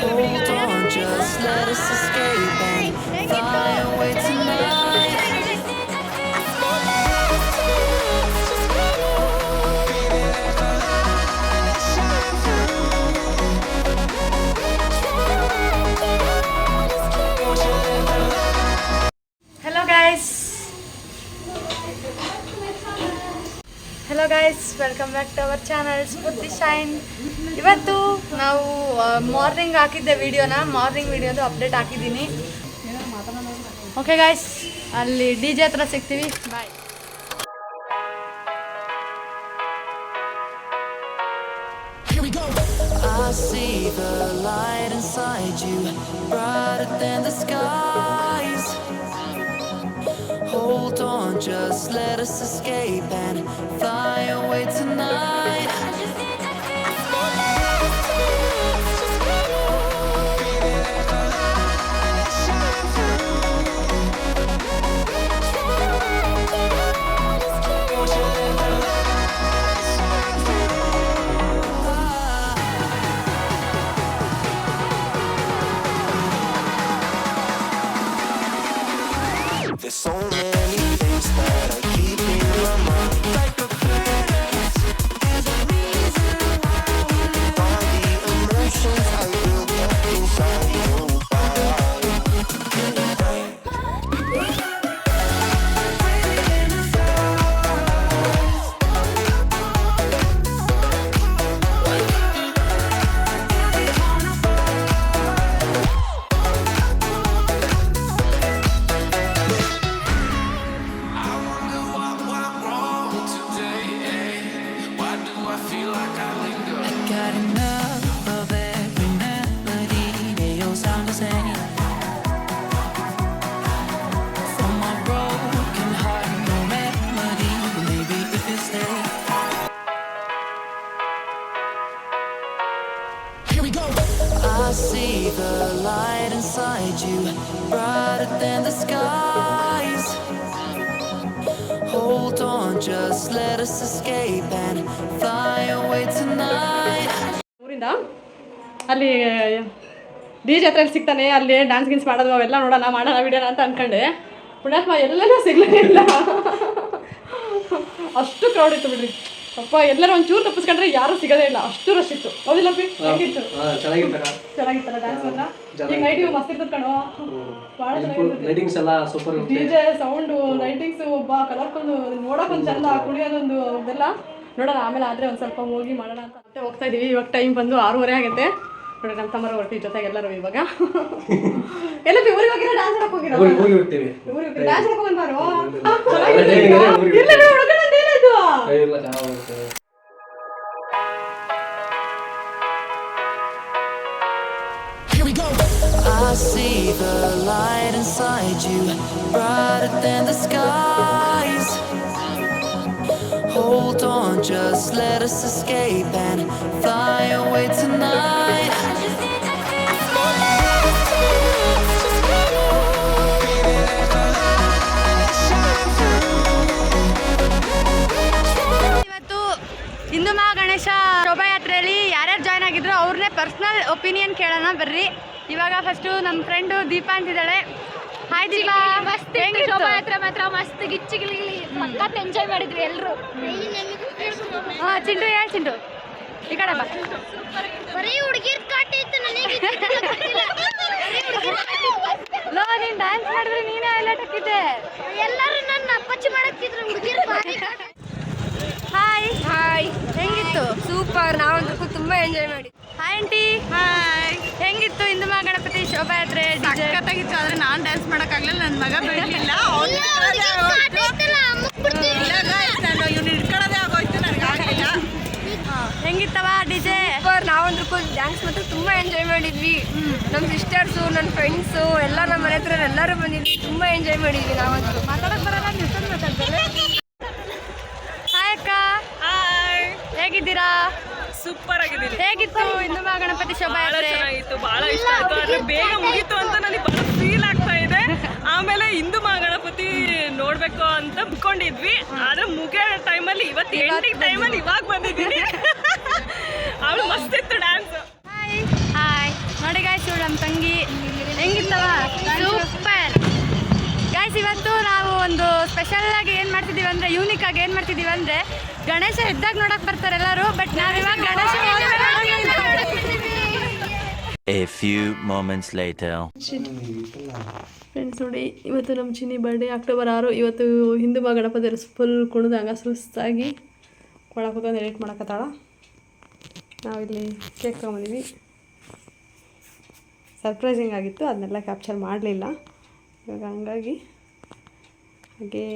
Hold on, just let us escape and fly away. Welcome back to our channel Spoorthi shine ಇವತ್ತು ನಾವು morning ಹಾಕಿದ್ದೆ ವಿಡಿಯೋನ morning ವಿಡಿಯೋದು update ಹಾಕಿದ್ದೀನಿ. Okay guys ಅಲ್ಲಿ ಡಿ ಜೆ ಹತ್ರ ಸಿಗ್ತೀವಿ. Bye I see the light inside you, brighter than the skies. Hold on, just let us escape and fly away tonight. There's so many I see the light inside you, brighter than the skies. Hold on, just let us escape and fly away tonight. ಊರಿಂದ ಅಲ್ಲಿ D J ಹತ್ರ ಸಿಗ್ತಾನೆ ಅಲ್ಲಿ dance ಗಿನ್ಸ್ ಮಾಡೋದು ಅವೆಲ್ಲ ನೋಡೋಣ ಮಾಡೋಣ ವಿಡಿಯೋಣ ಅಂತ ಅನ್ಕೊಂಡೆ ಪುಣ್ಯಾತ್ಮ ಸಿಗ್ಲೇ ಇಲ್ಲ ಅಷ್ಟು ಕ್ರೌಡ್ ಇತ್ತು ಬಿಡ್ರಿ ಅಪ್ಪ ಎಲ್ಲರೂ ಒಂಚೂರು ತಪ್ಪಿಸ್ಕೊಂಡ್ರೆ ಯಾರು ಸಿಗೋದೇ ಇಲ್ಲ. ಅಷ್ಟು ರಶ್ ಇತ್ತು. ಹೌದಿಲ್ಲ ಪಿ ಹೇಗಿತ್ತು? ಚೆನ್ನಾಗಿತ್ತಲ್ಲ ಡ್ಯಾನ್ಸ್ ಎಲ್ಲ? ಈಗ ನೈಟ್ ಮಸ್ತ್ ಇರ್ತದ ಕಣೋ. ಭಾಳ ಲೈಟಿಂಗ್ಸ್ ಎಲ್ಲ ಸೂಪರ್ ಡಿಜೆ ಸೌಂಡು ಲೈಟಿಂಗ್ಸ್ ಒಬ್ಬ ನೋಡಕ್ ಒಂದ್ ಚಂದ ಕುಣಿಯೋದೊಂದು ಇದೆಲ್ಲ. ನೋಡೋಣ ಆಮೇಲೆ ಆದ್ರೆ ಒಂದ್ ಸ್ವಲ್ಪ ಹೋಗಿ ಮಾಡೋಣ ಅಂತ ಮತ್ತೆ ಹೋಗ್ತಾ ಇದೀವಿ. ಇವಾಗ ಟೈಮ್ ಬಂದು ಆರೂವರೆ ಆಗುತ್ತೆ ನೋಡಿ ನಮ್ಮ ತಮ್ಮರ ಹೊರಟಿ ಜೊತೆಗೆ ಎಲ್ಲರೂ ಇವಾಗ. ಎಲ್ಲ ಊರಿಗೆ ಹೋಗಿರೋ ಡ್ಯಾನ್ಸ್ ಆಡಕ್ಕೆ ಹೋಗಿರೋ? ಊರಿಗೆ ಡ್ಯಾನ್ಸ್ ಆಡಕ್ಕೆ ಬಂದಾರು Here we go. I see the light inside you, brighter than the skies. Hold on, just let us escape and fly away tonight. ಶೋಭಾಯಾತ್ರೆಯಲ್ಲಿ ಯಾರ್ಯಾರು ಜಾಯ್ನ್ ಆಗಿದ್ರು ಅವ್ರನ್ನೇ ಪರ್ಸ್ನಲ್ ಒಪಿನಿಯನ್ ಕೇಳೋಣ ಬರ್ರಿ. ಇವಾಗ ಫಸ್ಟು ನಮ್ಮ ಫ್ರೆಂಡು ದೀಪಾ ಅಂತಿದ್ದಾಳೆ. ಹಾಯ್ ದೀಪಾ. ಮಸ್ತ್? ಶೋಭಾಯಾತ್ರೆ ಮಾತ್ರ ಮಸ್ತ್ ಗಿಚ್ಚಿ ಗಿಲಿ ಸಖತ್ ಎಂಜಾಯ್ ಮಾಡಿದ್ರು ಎಲ್ಲರೂ ಹಾ ಚಿಂಟು ಹೇಳಿ ಚಿಂಟು. ಈ ಕಡೆ ಬಾ. ಬರೀ ಹುಡುಗಿರ್ ಕಾಟ ಇತ್ತು ನನಗೆ ಲೋ ನೀನ್ ಡ್ಯಾನ್ಸ್ ಮಾಡಿದ್ರೆ ನೀನೇ ಹೈಲೈಟ್ ಹಾಕಿದ್ದೆ. ಎಲ್ಲರೂ ನನ್ನ ಅಪ್ಪಚ್ಚಿ ಮಾಡಕ್ತಿದ್ರು ಹುಡುಗಿರ್ ಹಾಯ್ ಹಾಯ್ ಹೆಂಗಿತ್ತು? ಸೂಪರ್ ನಾವಂತೂ ತುಂಬಾ ಎಂಜಾಯ್ ಮಾಡಿ ಹಾಯ್ ಆಂಟಿ ಹಾಯ್ ಹೆಂಗಿತ್ತು ಇಂದು ಮಹಾ ಗಣಪತಿ ಶೋಭಾಯಾತ್ರೆ ಸಖತ್ತಾಗಿತ್ತು ಆದ್ರೆ ನಾನು ಡ್ಯಾನ್ಸ್ ಮಾಡೋಕ್ಕಾಗಲಿಲ್ಲ ನನ್ನ ಮಗ ಬಿಡ್ಲಿಲ್ಲ. ನಾನು ಇವ್ನು ಹಿಡ್ಕೊಳ್ಳೋದೇ ಆಗೋಯ್ತು ಹೆಂಗಿತ್ತವ ಡಿಜೆ ಸೂಪರ್ ನಾವಂತೂ ಡ್ಯಾನ್ಸ್ ಮಾತ್ರ ತುಂಬಾ ಎಂಜಾಯ್ ಮಾಡಿದ್ವಿ. ನಮ್ಮ ಸಿಸ್ಟರ್ಸು ನನ್ನ ಫ್ರೆಂಡ್ಸು ಎಲ್ಲ ನಮ್ಮ ಮನೆ ಹತ್ರ ಎಲ್ಲರೂ ಬಂದಿದ್ವಿ. ತುಂಬಾ ಎಂಜಾಯ್ ಮಾಡಿದ್ವಿ ನಾವಂತೂ ಮಾತಾಡಕ್ ಬರಲ್ಲ ಎಷ್ಟೊಂದು ಮಾತಾಡ್ತಾರೆ? ಹಾಯ್ ಅಕ್ಕ. ಹೇಗಿದ್ದೀರಾ? ಸೂಪರ್ ಆಗಿದೆ ಹೇಗಿತ್ತು ಹಿಂದೂ ಮಹಾಗಣಪತಿ ಶೋಭಾಯಾತ್ರೆ ಚೆನ್ನಾಗಿತ್ತು ಬಹಳ ಇಷ್ಟ ಆಯ್ತು. ಆದ್ರೆ ಬೇಗ ಮುಗೀತು ಅಂತ ನನಗೆ ಬಹಳ ಫೀಲ್ ಆಗ್ತಾ ಇದೆ. ಆಮೇಲೆ ಹಿಂದೂ ಮಹಾಗಣಪತಿ ನೋಡ್ಬೇಕು ಅಂತ ಅನ್ಕೊಂಡಿದ್ವಿ. ಆದ್ರೆ ಮುಗಿಯೋ ಟೈಮಲ್ಲಿ ಇವತ್ತು ಎಂಡಿಂಗ್ ಟೈಮಲ್ಲಿ ಇವಾಗ ಬಂದಿದ್ದೀನಿ. ಅವಳು ಮಸ್ತ್ ಇತ್ತು ಡ್ಯಾನ್ಸ್ ಹಾಯ್ ಹಾಯ್ ನೋಡಿ ಗಾಯ್ಸ್ ಇವಳು ನಮ್ಮ ತಂಗಿ. ಹೆಂಗಿತ್ತವ ಸೂಪರ್ ಗಾಯ್ಸ್ ಇವತ್ತು ನಾವು ಒಂದು ಸ್ಪೆಷಲ್ ಆಗಿ ಏನು ಮಾಡ್ತಿದೀವಿ ಅಂದ್ರೆ ಯೂನಿಕ್ ಆಗಿ ಏನು ಮಾಡ್ತಿದೀವಿ ಅಂದರೆ ಗಣೇಶ ಇದ್ದಾಗ ನೋಡಕ್ ಬರ್ತಾರೆ ಎಲ್ಲರೂ ಬಟ್ ನಾವಿವಾಗ ಇವಾಗ Ganesha A few moments later. Friends ನೋಡಿ ಇವತ್ತು ನಮ್ಮ ಚಿನ್ನಿ ಬರ್ಡೇ ಅಕ್ಟೋಬರ್ ಆರು ಇವತ್ತು ಹಿಂದೂ ಮಾ ಗಣಪತಿ ಫುಲ್ ಕುಣಿದು ಹಂಗ ಸುಸ್ತಾಗಿ ಕೊಳ ಕೂತ್ಕೊಂಡು ಎಡಿಟ್ ಮಾಡಕತ್ತಾಳ. ನಾವಿಲ್ಲಿ ಕೇಕ್ ತೊಗೊಂಬಂದಿವಿ. ಸರ್ಪ್ರೈಸಿಂಗ್ ಆಗಿತ್ತು ಅದನ್ನೆಲ್ಲ ಕ್ಯಾಪ್ಚರ್ ಮಾಡಲಿಲ್ಲ. ಇವಾಗ ಹಂಗಾಗಿ ಹಾಗೇ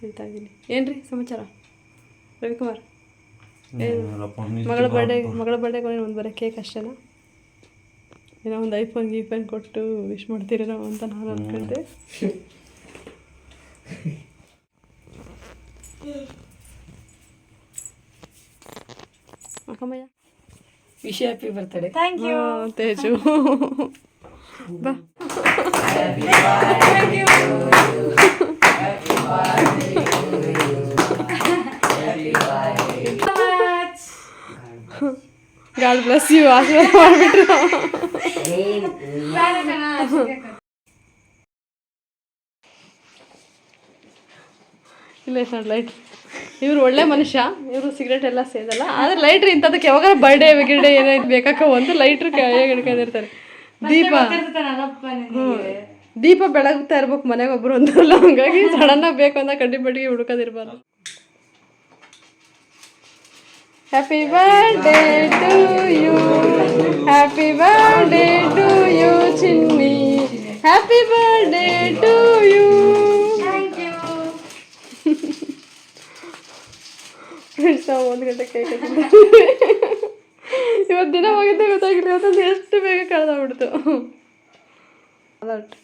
ಹೇಳ್ತಾ ಇದ್ದೀನಿ ಏನು ರೀ ಸಮಾಚಾರ? ರವಿಕುಮಾರ್. ಏನು ಮಗಳ ಬರ್ಡೇ ಮಗಳ ಬರ್ಡೇಗೆ ಒಂದು ಬರೋ ಕೇಕ್ ಅಷ್ಟೇನಾ ಏನೋ ಒಂದು ಐಫೋನ್ ಗೀಫೋನ್ ಕೊಟ್ಟು ವಿಶ್ ಮಾಡ್ತೀರೇನೋ ಅಂತ ನಾನು ಅನ್ಕೊಂಡೆ. ಅಕ್ಕಮ್ಮಯ್ಯ? Wish happy birthday thank you Teju. ಬಾ. ಗಾಡ್ ಬ್ಲಸ್ ಯು ಆಶೀರ್ವಾದ ಮಾಡಿಬಿಟ್ರು. ಇಲ್ಲ ನೋಡಿ ಲೈಟ್ ಇವ್ರು ಒಳ್ಳೆ ಮನುಷ್ಯ ಇವರು ಸಿಗರೇಟ್ ಎಲ್ಲ ಸೇದಲ್ಲ. ಆದ್ರೆ ಲೈಟ್ರ್ ಇಂಥದಕ್ಕೆ ಯಾವಾಗ ಬರ್ಡೇ ಗಿರ್ಡೇ ಏನಾಯ್ತು ಬೇಕಾಕ ಒಂದು ಲೈಟ್ರ್ ಹಿಡ್ಕೊಂಡಿರ್ತಾರೆ? ದೀಪ. ದೀಪ ಬೆಳಗ್ತಾ ಇರ್ಬೇಕು ಮನೆಗೆ ಒಬ್ರು ಒಂದು ಹಂಗಾಗಿ ಸಡನ್ ಆಗಿ ಬೇಕು ಅಂತ ಕಡ್ಡಿ ಬಡ್ಡಿಗೆ ಹುಡುಕೋದಿರ್ಬಾರ್ದು. Happy birthday to you happy birthday to you Chinni happy birthday to you friends ನಾವು ಒಂದು ಗಂಟೆ ಕೈ ಇವತ್ತು ದಿನ ಹೋಗಿದ್ದೆ ಗೊತ್ತಾಗಿಲ್ಲ ಇವತ್ತೊಂದು ಎಷ್ಟು ಬೇಗ ಕಳೆದೋಗ್ಬಿಡ್ತು ಅದಟ್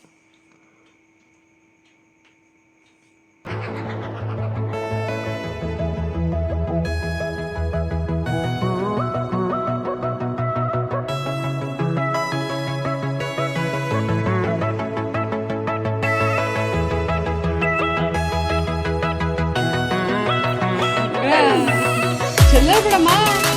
Valeu, mais?